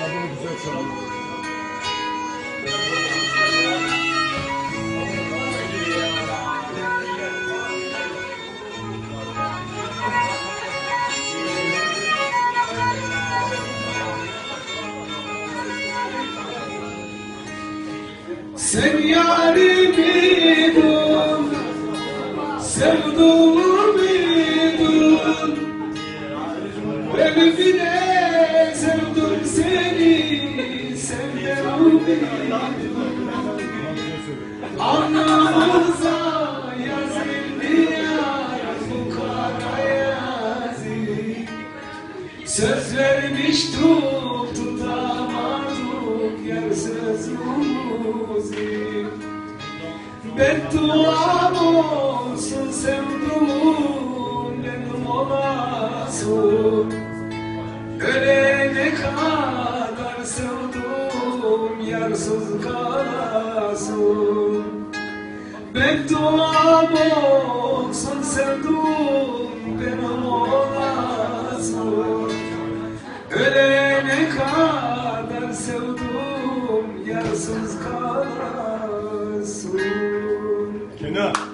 bunu güzel çalıyor. Sen yarimi dun, sevduğumu dun Anamıza yazıldı yar bu kara yazı Söz tutamadık yar sözümüzü Bedduam olsun sevduğum benim olasın. Ölene kadar yarsız kalasın. Bedduam olsun sevduğum benim olasın Ölene kadar sevduğum yarsız kalasın. Kenan.